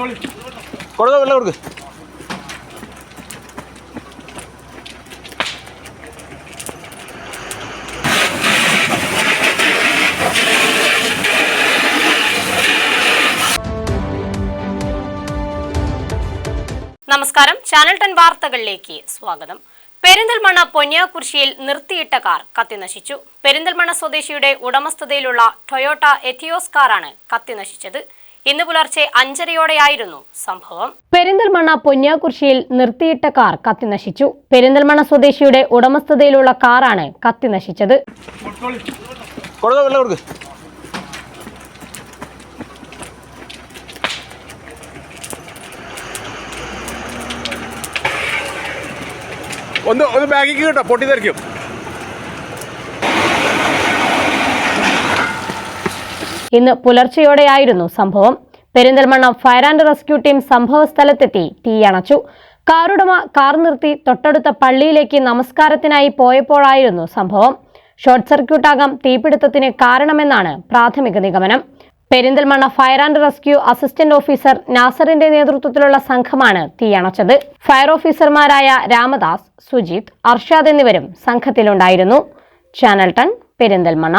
കൊടുക്ക വെള്ളം കൊടുക്ക്. നമസ്കാരം. ചാനൽ ടെൻ വാർത്തകളിലേക്ക് സ്വാഗതം. പെരിന്തൽമണ്ണ പൊന്നിയാകുർശിയിൽ നിർത്തിയിട്ട കാർ കത്തിനശിച്ചു. പെരിന്തൽമണ്ണ സ്വദേശിയുടെ ഉടമസ്ഥതയിലുള്ള ടൊയോട്ട എത്തിയോസ് കാറാണ് കത്തിനശിച്ചത്. ഇന്ന് പുലർച്ചെ അഞ്ചരയോടെയായിരുന്നു സംഭവം. പെരിന്തൽമണ്ണ പൊന്നിയാകുർശിയിൽ നിർത്തിയിട്ട കാർ കത്തിനശിച്ചു പെരിന്തൽമണ്ണ സ്വദേശിയുടെ ഉടമസ്ഥതയിലുള്ള കാറാണ് കത്തിനശിച്ചത് ഒന്ന് ഒന്ന് ബാഗിക്ക് കേട്ടോ പൊട്ടി തെറിക്കും ഇന്ന് പുലർച്ചെയോടെയായിരുന്നു സംഭവം. Perinthalmanna fire and rescue team സംഭവ സ്ഥലത്തെത്തി തീയണച്ചു കാറുടമ കാർ നിർത്തി തൊട്ടടുത്ത പള്ളിയിലേക്ക് നമസ്കാരത്തിനായി പോയപ്പോഴായിരുന്നു സംഭവം. ഷോർട്ട് സർക്യൂട്ടാകാം തീപിടുത്തത്തിന് കാരണമെന്നാണ് പ്രാഥമിക നിഗമനം. Perinthalmanna fire and rescue assistant officer നാസറിന്റെ നേതൃത്വത്തിലുള്ള സംഘമാണ് തീയണച്ചത് ഫയർ ഓഫീസർമാരായ രാമദാസ് സുജിത് അർഷാദ് എന്നിവരും സംഘത്തിലുണ്ടായിരുന്നു. Channel ten Perinthalmanna.